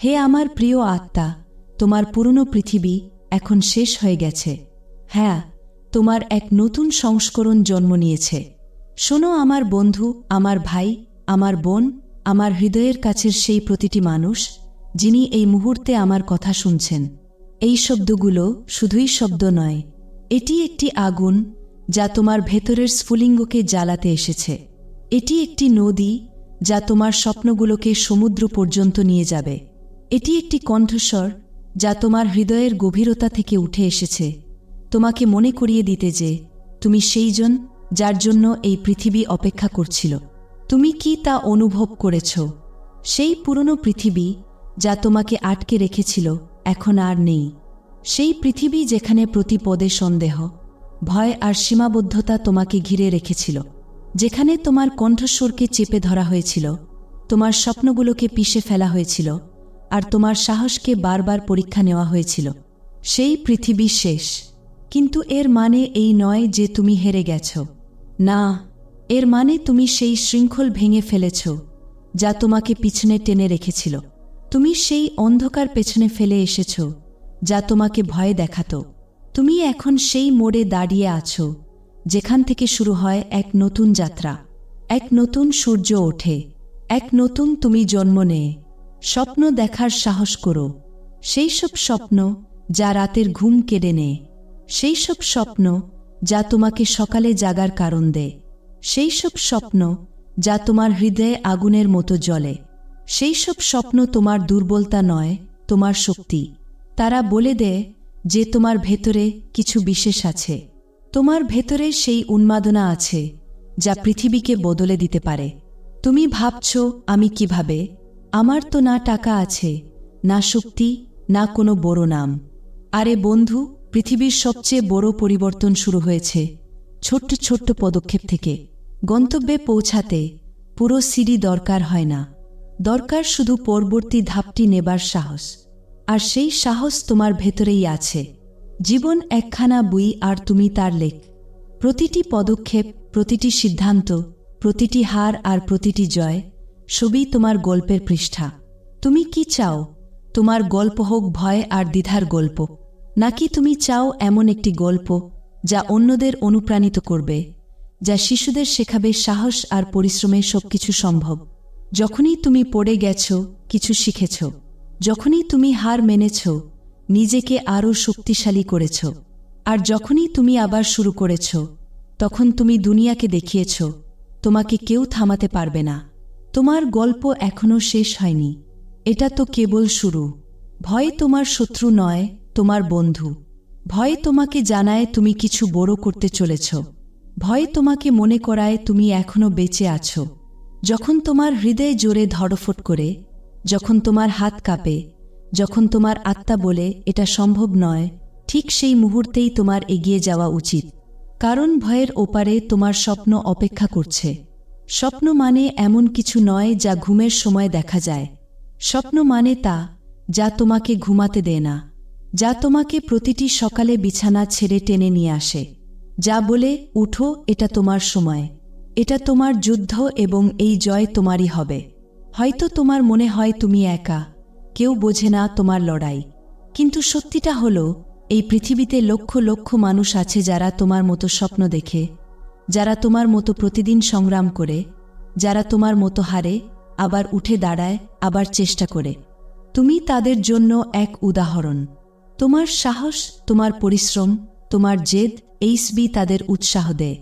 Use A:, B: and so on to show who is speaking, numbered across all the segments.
A: হে আমার প্রিয় আত্মা, তোমার পুরনো পৃথিবী এখন শেষ হয়ে গেছে। হ্যাঁ তোমার এক নতুন সংস্করণ জন্ম নিয়েছে। শোনো আমার বন্ধু, আমার ভাই, আমার বোন, আমার হৃদয়ের কাছের সেই প্রতিটি মানুষ, যিনি এই মুহূর্তে আমার কথা শুনছেন। এই শব্দগুলো শুধুই শব্দ নয়, এটি একটি আগুন যা তোমার ভেতরের স্ফুলিঙ্গকে জ্বালাতে এসেছে। এটি একটি নদী যা তোমার স্বপ্নগুলোকে সমুদ্র পর্যন্ত নিয়ে যাবে। এটি একটি কণ্ঠস্বর যা তোমার হৃদয়ের গভীরতা থেকে উঠে এসেছে। তোমাকে মনে করিয়ে দিতে যে, তুমি সেইজন যার জন্য এই পৃথিবী অপেক্ষা করছিল। তুমি কি তা অনুভব করেছ? সেই পুরনো পৃথিবী যা তোমাকে আটকে রেখেছিল, এখন আর নেই। সেই পৃথিবী যেখানে প্রতি পদে সন্দেহ, ভয় আর সীমাবদ্ধতা তোমাকে ঘিরে রেখেছিল। যেখানে তোমার কণ্ঠস্বরকে চেপে ধরা হয়েছিল, তোমার স্বপ্নগুলোকে পিষে ফেলা হয়েছিল আর তোমার সাহসকে বারবার পরীক্ষা নেওয়া হয়েছিল। সেই পৃথিবী শেষ। কিন্তু এর মানে এই নয় যে তুমি হেরে গেছ। না, এর মানে তুমি সেই শৃঙ্খল ভেঙে ফেলেছ, যা তোমাকে পিছনে টেনে রেখেছিল। তুমি সেই অন্ধকার পেছনে ফেলে এসেছ, যা তোমাকে ভয় দেখাত। তুমি এখন সেই মোড়ে দাঁড়িয়ে আছো, যেখান থেকে শুরু হয় এক নতুন যাত্রা। এক নতুন সূর্য ওঠে। এক নতুন তুমি জন্ম নেয় স্বপ্ন দেখার সাহস করো। সেই সব স্বপ্ন যা রাতের ঘুম কেড়ে নেয়। সেই সব স্বপ্ন যা তোমাকে সকালে জাগার কারণ দেয়। সেই সব স্বপ্ন যা তোমার হৃদয়ে আগুনের মতো জ্বলে। সেই সব স্বপ্ন তোমার দুর্বলতা নয়, তোমার শক্তি। তারা বলে দেয় যে তোমার ভেতরে কিছু বিশেষ আছে। তোমার ভেতরে সেই উন্মাদনা আছে যা পৃথিবীকে বদলে দিতে পারে। তুমি ভাবছ, আমি কীভাবে? আমার তো না টাকা আছে, না শক্তি, না কোনো বড় নাম। আরে বন্ধু, পৃথিবীর সবচেয়ে বড় পরিবর্তন শুরু হয়েছে, ছোট্ট ছোট্ট পদক্ষেপ থেকে। গন্তব্যে পৌঁছাতে পুরো সিঁড়ি দরকার হয় না। দরকার শুধু পরবর্তী ধাপটি নেবার সাহস। আর সেই সাহস তোমার ভেতরেই আছে। জীবন একখানা বই আর তুমি তার লেখ। প্রতিটি পদক্ষেপ, প্রতিটি সিদ্ধান্ত, প্রতিটি হার আর প্রতিটি জয় সবই তোমার গল্পের পৃষ্ঠা। তুমি কি চাও? তোমার গল্প হোক ভয় আর দ্বিধার গল্প। নাকি তুমি চাও এমন একটি গল্প যা অন্যদের অনুপ্রাণিত করবে, যা শিশুদের শেখাবে সাহস আর পরিশ্রমে সবকিছু সম্ভব? যখনই তুমি পড়ে গেছ, কিছু শিখেছ। যখনই তুমি হার মেনেছ, নিজেকে আরও শক্তিশালী করেছ। আর যখনই তুমি আবার শুরু করেছ, তখন তুমি দুনিয়াকে দেখিয়েছ, তোমাকে কেউ থামাতে পারবে না। তোমার গল্প এখনও শেষ হয়নি। এটা তো কেবল শুরু। ভয় তোমার শত্রু নয়, তোমার বন্ধু। ভয় তোমাকে জানায় তুমি কিছু বড় করতে চলেছ। ভয় তোমাকে মনে করায় তুমি এখনও বেঁচে আছো। যখন তোমার হৃদয় জোরে ধড়ফট করে, যখন তোমার হাত কাঁপে, যখন তোমার আত্মা বলে, এটা সম্ভব নয় ঠিক সেই মুহূর্তেই তোমার এগিয়ে যাওয়া উচিত। কারণ ভয়ের ওপারে তোমার স্বপ্ন অপেক্ষা করছে। স্বপ্ন মানে এমন কিছু নয় যা ঘুমের সময় দেখা যায়। স্বপ্ন মানে তা যা তোমাকে ঘুমাতে দেয় না, যা তোমাকে প্রতিটি সকালে বিছানা ছেড়ে টেনে নিয়ে আসে। যা বলে, উঠো, এটা তোমার সময়। এটা তোমার যুদ্ধ এবং এই জয় তোমারই হবে। হয়তো তোমার মনে হয় তুমি একা, কেউ বোঝে না তোমার লড়াই। কিন্তু সত্যিটা হলো, এই পৃথিবীতে লক্ষ লক্ষ মানুষ আছে যারা তোমার মতো স্বপ্ন দেখে যারা তোমার মতো প্রতিদিন সংগ্রাম করে, যারা তোমার মতো হারে, আবার উঠে দাঁড়ায়, আবার চেষ্টা করে। তুমি তাদের জন্য এক উদাহরণ। তোমার সাহস, তোমার পরিশ্রম, তোমার জেদ এইসবি তাদের উৎসাহ দেয়।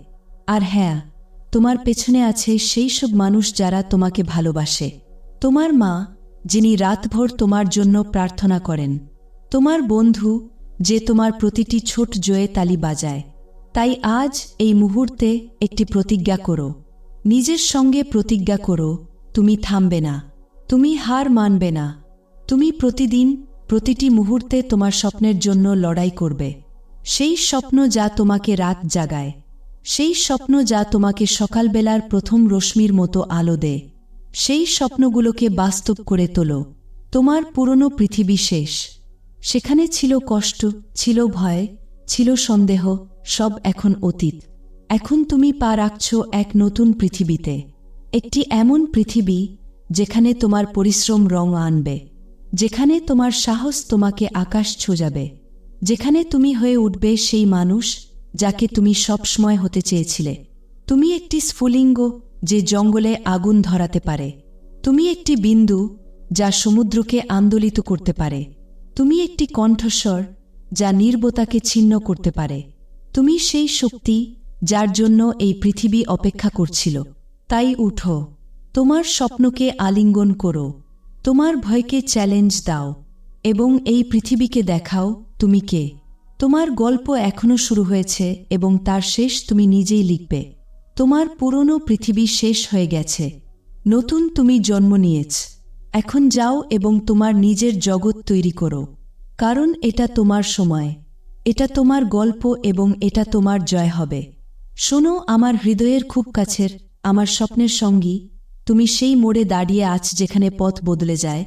A: আর হ্যাঁ তোমার পেছনে আছে সেই সব মানুষ যারা তোমাকে ভালোবাসে। তোমার মা, যিনি রাতভর তোমার জন্য প্রার্থনা করেন। তোমার বন্ধু, যে তোমার প্রতিটি ছোট জয়ে তালি বাজায়। তাই আজ এই মুহূর্তে একটি প্রতিজ্ঞা করো। নিজের সঙ্গে প্রতিজ্ঞা করো, তুমি থামবে না, তুমি হার মানবে না, তুমি প্রতিদিন প্রতিটি মুহূর্তে তোমার স্বপ্নের জন্য লড়াই করবে। সেই স্বপ্ন যা তোমাকে রাত জাগায়, সেই স্বপ্ন যা তোমাকে সকালবেলার প্রথম রশ্মির মতো আলো দেয় সেই স্বপ্নগুলোকে বাস্তব করে তোলো। তোমার পুরনো পৃথিবী শেষ। সেখানে ছিল কষ্ট, ছিল ভয়, ছিল সন্দেহ সব এখন অতীত। এখন তুমি পা রাখছ এক নতুন পৃথিবীতে। একটি এমন পৃথিবী যেখানে তোমার পরিশ্রম রং আনবে। যেখানে তোমার সাহস তোমাকে আকাশ ছোঁজাবে যেখানে তুমি হয়ে উঠবে সেই মানুষ যাকে তুমি সবসময় হতে চেয়েছিলে। তুমি একটি স্ফুলিঙ্গ যে জঙ্গলে আগুন ধরাতে পারে। তুমি একটি বিন্দু যা সমুদ্রকে আন্দোলিত করতে পারে। তুমি একটি কণ্ঠস্বর যা নির্বতাকে ছিন্ন করতে পারে। তুমি সেই শক্তি যার জন্য এই পৃথিবী অপেক্ষা করছিল। তাই উঠো, তোমার স্বপ্নকে আলিঙ্গন করো, তোমার ভয়কে চ্যালেঞ্জ দাও এবং এই পৃথিবীকে দেখাও তুমি কে। তোমার গল্প এখনও শুরু হয়েছে এবং তার শেষ তুমি নিজেই লিখবে। তোমার পুরনো পৃথিবী শেষ হয়ে গেছে। নতুন তুমি জন্ম নিয়েছ। এখন যাও এবং তোমার নিজের জগৎ তৈরি করো। কারণ এটা তোমার সময়। এটা তোমার গল্প এবং এটা তোমার জয় হবে। শোনো, আমার হৃদয়ের খুব কাছের, আমার স্বপ্নের সঙ্গী, তুমি সেই মোড়ে দাঁড়িয়ে আছ যেখানে পথ বদলে যায়,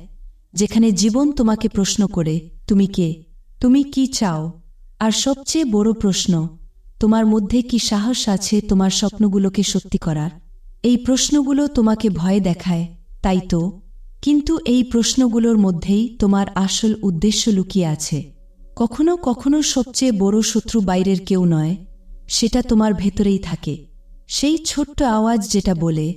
A: যেখানে জীবন তোমাকে প্রশ্ন করে, তুমি কে? তুমি কি চাও? আর সবচেয়ে বড় প্রশ্ন, তোমার মধ্যে কি সাহস আছে তোমার স্বপ্নগুলোকে সত্যি করার? এই প্রশ্নগুলো তোমাকে ভয় দেখায়, তাই তো? কিন্তু এই প্রশ্নগুলোর মধ্যেই তোমার আসল উদ্দেশ্য লুকিয়ে আছে। কখনো কখনো সবচেয়ে বড় শত্রু বাইরের কেউ নয়, সেটা তোমার ভেতরেই থাকে। সেই ছোট্ট আওয়াজ যেটা বলে,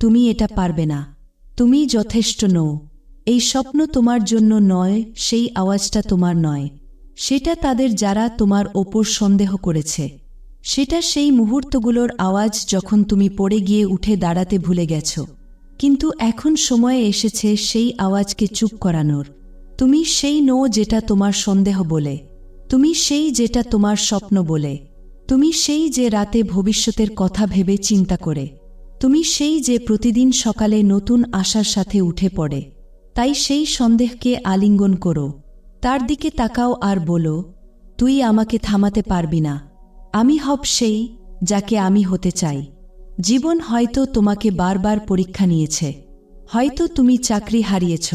A: তুমি এটা পারবে না, তুমি যথেষ্ট নও। এই স্বপ্ন তোমার জন্য নয়, সেই আওয়াজটা তোমার নয়। সেটা তাদের যারা তোমার ওপর সন্দেহ করেছে। সেটা সেই মুহূর্তগুলোর আওয়াজ যখন তুমি পড়ে গিয়ে উঠে দাঁড়াতে ভুলে গেছ। কিন্তু এখন সময়ে এসেছে সেই আওয়াজকে চুপ করানোর। তুমি সেই নো যেটা তোমার সন্দেহ বলে, তুমি সেই যেটা তোমার স্বপ্ন বলে, তুমি সেই যে রাতে ভবিষ্যতের কথা ভেবে চিন্তা করে, তুমি সেই যে প্রতিদিন সকালে নতুন আশার সাথে উঠে পড়ে, তাই সেই সন্দেহকে আলিঙ্গন করো, তার দিকে তাকাও আর বলো, তুই আমাকে থামাতে পারবি না, আমি হব সেই যাকে আমি হতে চাই, জীবন হয়তো তোমাকে বারবার পরীক্ষা নিয়েছে, হয়তো তুমি চাকরি হারিয়েছ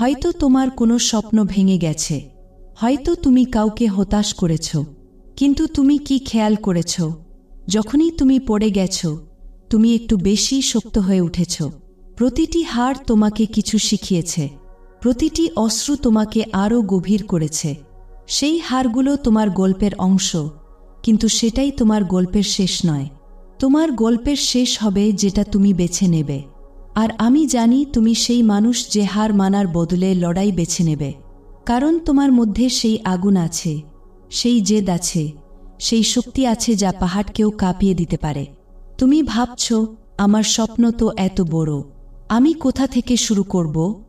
A: হয়তো তোমার কোনো স্বপ্ন ভেঙে গেছে। হয়তো তুমি কাউকে হতাশ করেছ। কিন্তু তুমি কি খেয়াল করেছ? যখনই তুমি পড়ে গেছ, তুমি একটু বেশি শক্ত হয়ে উঠেছ। প্রতিটি হার তোমাকে কিছু শিখিয়েছে। প্রতিটি অশ্রু তোমাকে আরও গভীর করেছে। সেই হারগুলো তোমার গল্পের অংশ, কিন্তু সেটাই তোমার গল্পের শেষ নয়। তোমার গল্পের শেষ হবে যেটা তুমি বেছে নেবে। আর আমি জানি তুমি সেই মানুষ যে হার মানার বদলে লড়াই বেছে নেবে। কারণ তোমার মধ্যে সেই আগুন আছে, সেই জেদ আছে, সেই শক্তি আছে যা পাহাড়কেও কাঁপিয়ে দিতে পারে। তুমি ভাবছ, আমার স্বপ্ন তো এত বড়। আমি কোথা থেকে শুরু করব?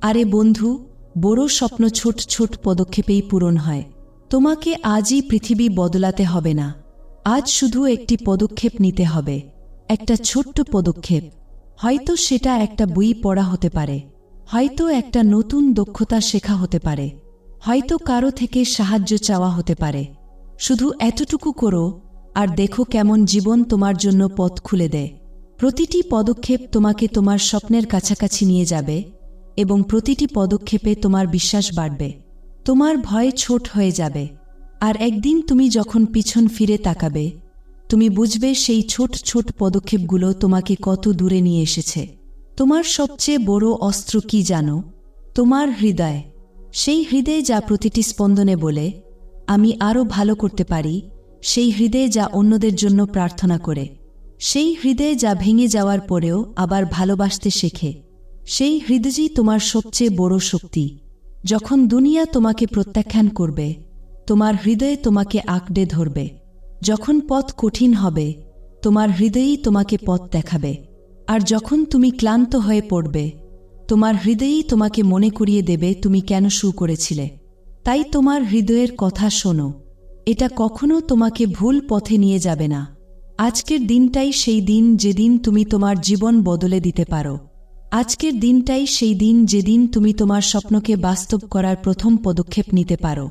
A: আরে বন্ধু, বড় স্বপ্ন ছোট ছোট পদক্ষেপেই পূরণ হয়। তোমাকে আজই পৃথিবী বদলাতে হবে না। আজ শুধু একটি পদক্ষেপ নিতে হবে, একটা ছোট্ট পদক্ষেপ। হয়তো সেটা একটা বই পড়া হতে পারে, হয়তো একটা নতুন দক্ষতা শেখা হতে পারে, হয়তো কারও থেকে সাহায্য চাওয়া হতে পারে। শুধু এতটুকু করো আর দেখো কেমন জীবন তোমার জন্য পথ খুলে দেয়। প্রতিটি পদক্ষেপ তোমাকে তোমার স্বপ্নের কাছাকাছি নিয়ে যাবে এবং প্রতিটি পদক্ষেপে তোমার বিশ্বাস বাড়বে। তোমার ভয় ছোট হয়ে যাবে। আর একদিন তুমি যখন পিছন ফিরে তাকাবে তুমি বুঝবে সেই ছোট ছোট পদক্ষেপগুলো তোমাকে কত দূরে নিয়ে এসেছে। তোমার সবচেয়ে বড় অস্ত্র কি জানো? তোমার হৃদয়। সেই হৃদয় যা প্রতিটি স্পন্দনে বলে, আমি আরও ভালো করতে পারি। সেই হৃদয় যা অন্যদের জন্য প্রার্থনা করে। সেই হৃদয় যা ভেঙে যাওয়ার পরেও আবার ভালোবাসতে শেখে। সেই হৃদয়ই তোমার সবচেয়ে বড় শক্তি। যখন দুনিয়া তোমাকে প্রত্যাখ্যান করবে, তোমার হৃদয়ে তোমাকে আঁকড়ে ধরবে। যখন পথ কঠিন হবে, তোমার হৃদয়েই তোমাকে পথ দেখাবে। আর যখন তুমি ক্লান্ত হয়ে পড়বে, তোমার হৃদয়েই তোমাকে মনে করিয়ে দেবে তুমি কেন শু করেছিলে। তাই তোমার হৃদয়ের কথা শোনো। এটা কখনো তোমাকে ভুল পথে নিয়ে যাবে না। আজকের দিনটাই সেই দিন যেদিন তুমি তোমার জীবন বদলে দিতে পারো। আজকের দিনটাই সেই দিন যেদিন তুমি তোমার স্বপ্নকে বাস্তব করার প্রথম পদক্ষেপ নিতে পারো।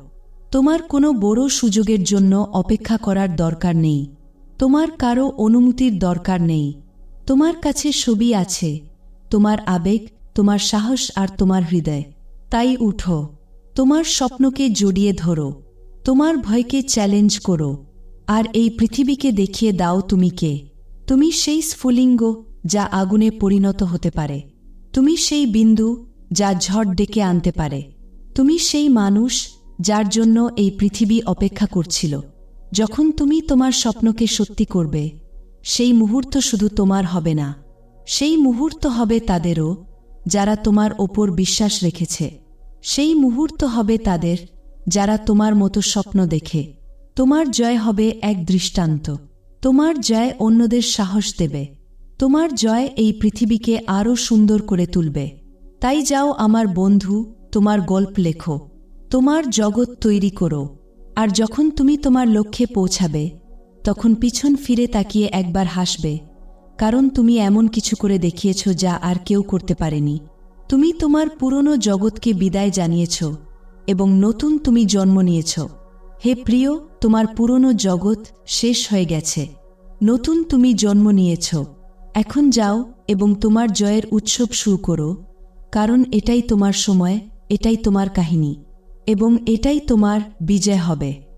A: তোমার কোনো বড় সুযোগের জন্য অপেক্ষা করার দরকার নেই। তোমার কারও অনুমতির দরকার নেই। তোমার কাছে ছবি আছে। তোমার আবেগ, তোমার সাহস আর তোমার হৃদয়। তাই উঠো। তোমার স্বপ্নকে জড়িয়ে ধরো। তোমার ভয়কে চ্যালেঞ্জ করো। আর এই পৃথিবীকে দেখিয়ে দাও তুমি কে। তুমি সেই স্ফুলিঙ্গ যা আগুনে পরিণত হতে পারে। তুমি সেই বিন্দু যা ঝড় ডেকে আনতে পারে। তুমি সেই মানুষ যার জন্য এই পৃথিবী অপেক্ষা করছিল। যখন তুমি তোমার স্বপ্নকে সত্যি করবে, সেই মুহূর্ত শুধু তোমার হবে না, সেই মুহূর্ত হবে তাদেরও, যারা তোমার ওপর বিশ্বাস রেখেছে। সেই মুহূর্ত হবে তাদের, যারা তোমার মতো স্বপ্ন দেখে। তোমার জয় হবে এক দৃষ্টান্ত। তোমার জয় অন্যদের সাহস দেবে। তোমার জয় এই পৃথিবীকে আরও সুন্দর করে তুলবে। তাই যাও আমার বন্ধু, তোমার গল্প লেখো। তোমার জগৎ তৈরি করো, আর যখন তুমি তোমার লক্ষ্যে পৌঁছাবে, তখন পিছন ফিরে তাকিয়ে একবার হাসবে, কারণ তুমি এমন কিছু করে দেখিয়েছ যা আর কেউ করতে পারেনি। তুমি তোমার পুরনো জগৎকে বিদায় জানিয়েছ এবং নতুন তুমি জন্ম নিয়েছ। হে প্রিয়, তোমার পুরনো জগৎ শেষ হয়ে গেছে। নতুন তুমি জন্ম নিয়েছ। এখন যাও এবং তোমার জয়ের উৎসব শুরু করো, কারণ এটাই তোমার সময়, এটাই তোমার কাহিনী। এবং এটাই তোমার বিজয় হবে।